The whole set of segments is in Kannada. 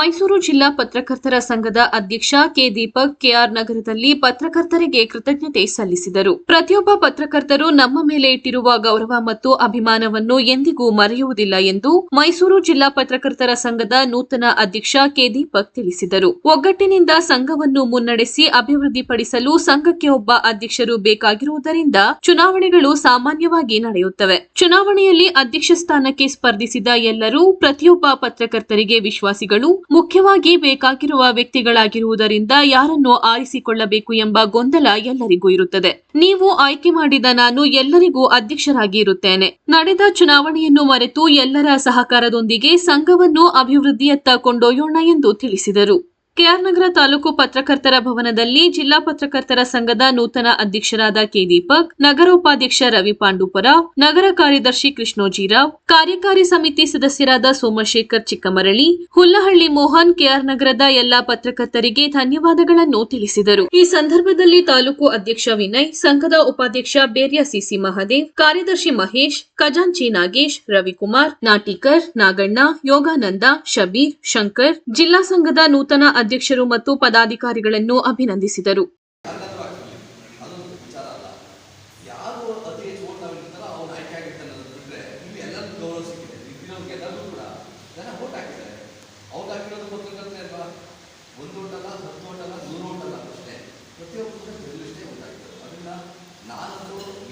ಮೈಸೂರು ಜಿಲ್ಲಾ ಪತ್ರಕರ್ತರ ಸಂಘದ ಅಧ್ಯಕ್ಷ ಕೆ ದೀಪಕ್ ಕೆಆರ್ ನಗರದಲ್ಲಿ ಪತ್ರಕರ್ತರಿಗೆ ಕೃತಜ್ಞತೆ ಸಲ್ಲಿಸಿದರು. ಪ್ರತಿಯೊಬ್ಬ ಪತ್ರಕರ್ತರು ನಮ್ಮ ಮೇಲೆ ಇಟ್ಟಿರುವ ಗೌರವ ಮತ್ತು ಅಭಿಮಾನವನ್ನು ಎಂದಿಗೂ ಮರೆಯುವುದಿಲ್ಲ ಎಂದು ಮೈಸೂರು ಜಿಲ್ಲಾ ಪತ್ರಕರ್ತರ ಸಂಘದ ನೂತನ ಅಧ್ಯಕ್ಷ ಕೆ ದೀಪಕ್ ತಿಳಿಸಿದರು. ಒಗ್ಗಟ್ಟಿನಿಂದ ಸಂಘವನ್ನು ಮುನ್ನಡೆಸಿ ಅಭಿವೃದ್ಧಿಪಡಿಸಲು ಸಂಘಕ್ಕೆ ಒಬ್ಬ ಅಧ್ಯಕ್ಷರು ಬೇಕಾಗಿರುವುದರಿಂದ ಚುನಾವಣೆಗಳು ಸಾಮಾನ್ಯವಾಗಿ ನಡೆಯುತ್ತವೆ. ಚುನಾವಣೆಯಲ್ಲಿ ಅಧ್ಯಕ್ಷ ಸ್ಥಾನಕ್ಕೆ ಸ್ಪರ್ಧಿಸಿದ ಎಲ್ಲರೂ ಪ್ರತಿಯೊಬ್ಬ ಪತ್ರಕರ್ತರಿಗೆ ವಿಶ್ವಾಸಿಗಳು ಮುಖ್ಯವಾಗಿ ಬೇಕಾಗಿರುವ ವ್ಯಕ್ತಿಗಳಾಗಿರುವುದರಿಂದ ಯಾರನ್ನು ಆರಿಸಿಕೊಳ್ಳಬೇಕು ಎಂಬ ಗೊಂದಲ ಎಲ್ಲರಿಗೂ ಇರುತ್ತದೆ. ನೀವು ಆಯ್ಕೆ ಮಾಡಿದ ನಾನು ಎಲ್ಲರಿಗೂ ಅಧ್ಯಕ್ಷರಾಗಿ ಇರುತ್ತೇನೆ. ನಡೆದ ಚುನಾವಣೆಯನ್ನು ಮರೆತು ಎಲ್ಲರ ಸಹಕಾರದೊಂದಿಗೆ ಸಂಘವನ್ನು ಅಭಿವೃದ್ಧಿಯತ್ತ ಕೊಂಡೊಯ್ಯೋಣ ಎಂದು ತಿಳಿಸಿದರು. ಕೆಆರ್ ನಗರ ತಾಲೂಕು ಪತ್ರಕರ್ತರ ಭವನದಲ್ಲಿ ಜಿಲ್ಲಾ ಪತ್ರಕರ್ತರ ಸಂಘದ ನೂತನ ಅಧ್ಯಕ್ಷರಾದ ಕೆ ದೀಪಕ್ ನಗರೋಪಾಧ್ಯಕ್ಷ ರವಿ ಪಾಂಡುಪುರ ನಗರ ಕಾರ್ಯದರ್ಶಿ ಕೃಷ್ಣೋಜಿರಾವ್, ಕಾರ್ಯಕಾರಿ ಸಮಿತಿ ಸದಸ್ಯರಾದ ಸೋಮಶೇಖರ್ ಚಿಕ್ಕಮರಳಿ, ಹುಲ್ಲಹಳ್ಳಿ ಮೋಹನ್ ಕೆಆರ್ ನಗರದ ಎಲ್ಲಾ ಪತ್ರಕರ್ತರಿಗೆ ಧನ್ಯವಾದಗಳನ್ನು ತಿಳಿಸಿದರು. ಈ ಸಂದರ್ಭದಲ್ಲಿ ತಾಲೂಕು ಅಧ್ಯಕ್ಷ ವಿನಯ್, ಸಂಘದ ಉಪಾಧ್ಯಕ್ಷ ಬೇರ್ಯ ಸಿಸಿ ಮಹದೇವ್, ಕಾರ್ಯದರ್ಶಿ ಮಹೇಶ್, ಖಜಾಂಚಿ ನಾಗೇಶ್, ರವಿಕುಮಾರ್, ನಾಟಿಕರ್, ನಾಗಣ್ಣ, ಯೋಗಾನಂದ, ಶಬೀರ್, ಶಂಕರ್, ಜಿಲ್ಲಾ ಸಂಘದ ನೂತನ ಅಧ್ಯಕ್ಷರು ಮತ್ತು ಪದಾಧಿಕಾರಿಗಳನ್ನು ಅಭಿನಂದಿಸಿದರು.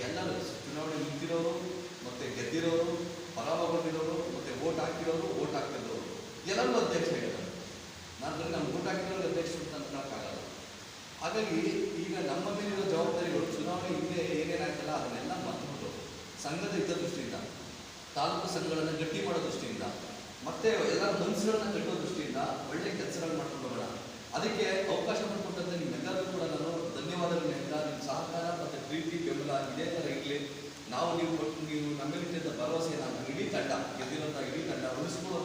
ಎಲ್ಲರೂ ಗೆದ್ದಿರೋರು ಪರಾಭವಗೊಂಡಿರೋರು ಮತ್ತೆ ಓಟ್ ಹಾಕಿರೋರು ಓಟ್ ಎಲ್ಲರಿಗೂ ಅಧ್ಯಕ್ಷ ಹೇಳಿದ್ದಾರೆ ನಾನು ನಮ್ಮ ಓಟ್ ಒಂದು ಅಧ್ಯಕ್ಷರು ಅಂತ ಹಾಗಾಗಿ ಈಗ ನಮ್ಮ ಮೇಲಿರೋ ಜವಾಬ್ದಾರಿಗಳು ಚುನಾವಣೆ ಹಿಂದೆ ಏನೇನಾಯ್ತಲ್ಲ ಅದನ್ನೆಲ್ಲ ಮರ್ತುಬಿಟ್ಟು ಸಂಘದ ಹಿತದೃಷ್ಟಿಯಿಂದ, ತಾಲೂಕು ಸಂಘಗಳನ್ನು ಗಟ್ಟಿ ಮಾಡೋ ದೃಷ್ಟಿಯಿಂದ, ಮತ್ತೆ ಎಲ್ಲ ಮನಸ್ಸುಗಳನ್ನ ಕಟ್ಟೋ ದೃಷ್ಟಿಯಿಂದ ಒಳ್ಳೆ ಕೆಲಸಗಳು ಮಾಡ್ಕೊಂಡು ಹೋಗೋಣ. ಅದಕ್ಕೆ ಅವಕಾಶ ಮಾಡಿಕೊಟ್ಟಂತೆ ನಿಮ್ಮೆಲ್ಲರಿಗೂ ಕೂಡ ನಾನು. ಧನ್ಯವಾದಗಳು ಹೇಳ್ತಾ ನಿಮ್ಮ ಸಹಕಾರ ಮತ್ತು ಪ್ರೀತಿ, ಬೆಂಬಲ ಇದೇ ಥರ ಇರಲಿ. ನಾವು ನೀವು ಕೊಟ್ಟು ನೀವು ನಮ್ಮಲ್ಲಿದ್ದ ಭರವಸೆ ನಮ್ಮ ಇಡೀ ತಂಡ, ಗೆದ್ದಿರೋಂಥ ಇಡೀ ತಂಡ ಉಳಿಸ್ಕೊಳ್ಳೋ